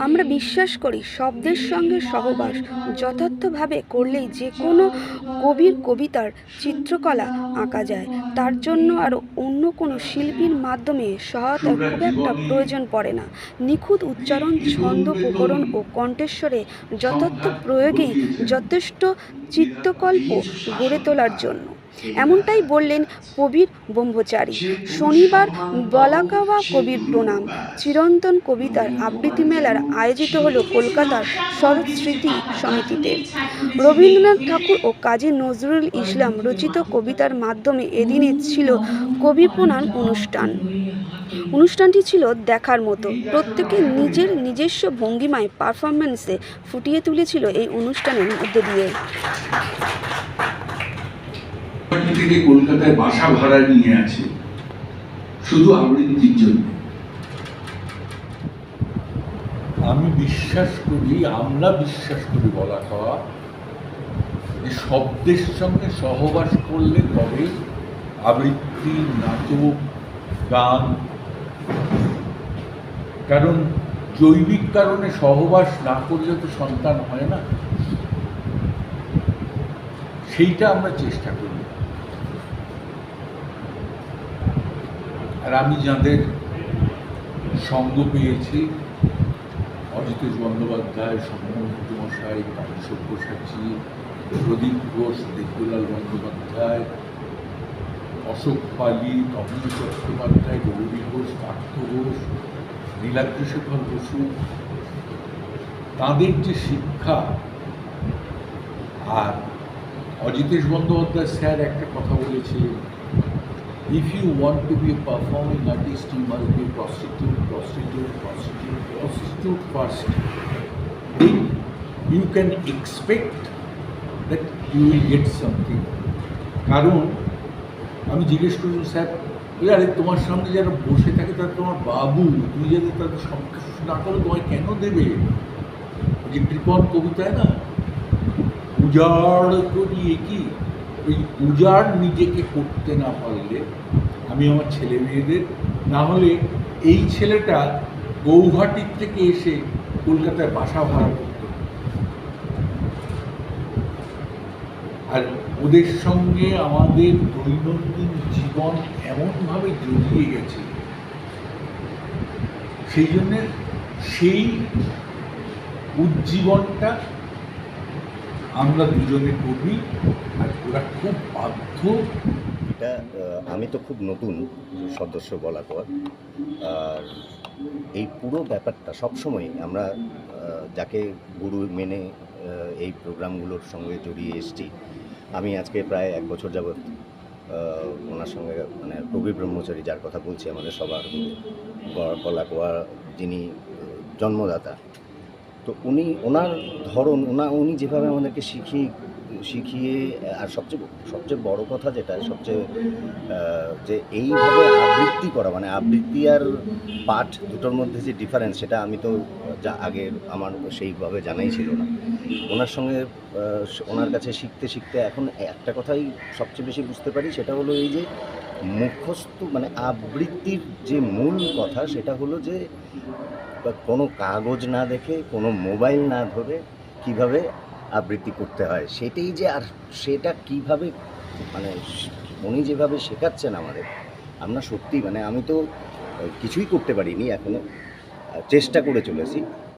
আমরা বিশ্বাস করি শব্দের সঙ্গে সহবাস যথার্থভাবে করলেই যে কোনো কবির কবিতার চিত্রকলা আঁকা যায়। তার জন্য আর অন্য কোনো শিল্পীর মাধ্যমে সহায়তার খুব একটা প্রয়োজন পড়ে না। নিখুঁত উচ্চারণ, ছন্দ প্রকরণ ও কণ্ঠস্বরে যথার্থ প্রয়োগেই যথেষ্ট চিত্তকল্প গড়ে তোলার জন্য। এমনটাই বললেন কবির ব্রহ্মচারী। শনিবার বলাগাওয়া কবির প্রণাম। চিরন্তন কবিতার আবৃত্তি মেলার আয়োজিত হলো কলকাতার শরৎ স্মৃতি সমিতিতে। রবীন্দ্রনাথ ঠাকুর ও কাজী নজরুল ইসলাম রচিত কবিতার মাধ্যমে এদিনে ছিল কবি প্রণাম অনুষ্ঠান। অনুষ্ঠানটি ছিল দেখার মতো। প্রত্যেকে নিজের নিজস্ব ভঙ্গিমায় পারফরমেন্সে ফুটিয়ে তুলেছিল এই অনুষ্ঠানের মধ্যে দিয়ে। থেকে কলকাতায় বাসা ভাড়া নিয়ে আছে শুধু আবৃত্তির জন্য। আমি বিশ্বাস করি, আমরা বিশ্বাস করি বলা খাওয়া, যে শব্দের সঙ্গে সহবাস করলে তবে আবৃত্তি, নাটক, গান, কারণ জৈবিক কারণে সহবাস না করলে তো সন্তান হয় না। সেইটা আমরা চেষ্টা করি। আর আমি যাদের সঙ্গ পেয়েছি অজিতেশ বন্দ্যোপাধ্যায় সম্মোহিত মশাই সব্যসাচী প্রদীপ ঘোষ, দেবদুলাল বন্দ্যোপাধ্যায়, অশোক পালি তপন চট্টোপাধ্যায়, গৌরী ঘোষ, পার্থ ঘোষ, নীলাদ্রিশেখর বসু, তাঁদের যে শিক্ষা, আর অজিতেশ বন্দ্যোপাধ্যায় স্যার একটা কথা বলেছিলেন if you want to be a performing artist, you must be prostitute, prostitute, prostitute, prostitute first. Then you can expect that you will get something. কারণ আমি জিজ্ঞেস করলাম স্যার "এই আরে তোমার সামনে যারা বসে থাকে তারা তোমার বাবু তুমি যাতে তাদের সন্তুষ্ট না করো তোমায় কেন দেবে যে কৃপন কবিতায় না উজাড় করিয়ে কি ওই উজাড় নিজেকে করতে না পারলে আমি আমার ছেলে মেয়েদের, না হলে এই ছেলেটা গৌহাটির থেকে এসে কলকাতায় বাসা ভাড়া করত। আর ওদের সঙ্গে আমাদের দৈনন্দিন জীবন এমনভাবে জড়িয়ে গেছে, সেই জন্যে সেই উজ্জীবনটা আমরা দুজনে করি আর ওরা খুব বাধ্য। এটা আমি তো খুব নতুন সদস্য বলার পর, আর এই পুরো ব্যাপারটা সবসময় আমরা যাকে গুরু মেনে এই প্রোগ্রামগুলোর সঙ্গে জড়িয়ে এসেছি। আমি আজকে প্রায় এক বছর যাবৎ ওনার সঙ্গে মানে কবি ব্রহ্মচারী যার কথা বলছি আমাদের সবার গলা কোয়া যিনি জন্মদাতা তো উনি, ওনার ধরন, ওনা, উনি যেভাবে আমাদেরকে শিখিয়ে শিখিয়ে, আর সবচেয়ে সবচেয়ে বড় কথা যেটা, সবচেয়ে যে এইভাবে আবৃত্তি করা মানে আবৃত্তি আর পাঠ দুটোর মধ্যে যে ডিফারেন্স সেটা আমি তো যা আগে আমার সেইভাবে জানাই ছিল না। ওনার সঙ্গে ওনার কাছে শিখতে শিখতে এখন একটা কথাই সবচেয়ে বেশি বুঝতে পারি, সেটা হলো এই যে মুখস্থ মানে আবৃত্তির যে মূল কথা সেটা হলো যে কোনো কাগজ না দেখে, কোনো মোবাইল না ধরে কীভাবে আবৃত্তি করতে হয়? সেটাই যে আর সেটা কীভাবে মানে উনি যেভাবে শেখাচ্ছেন আমাদের, আমরা সত্যি মানে আমি তো, কিছুই করতে পারিনি এখনও চেষ্টা করে চলেছি।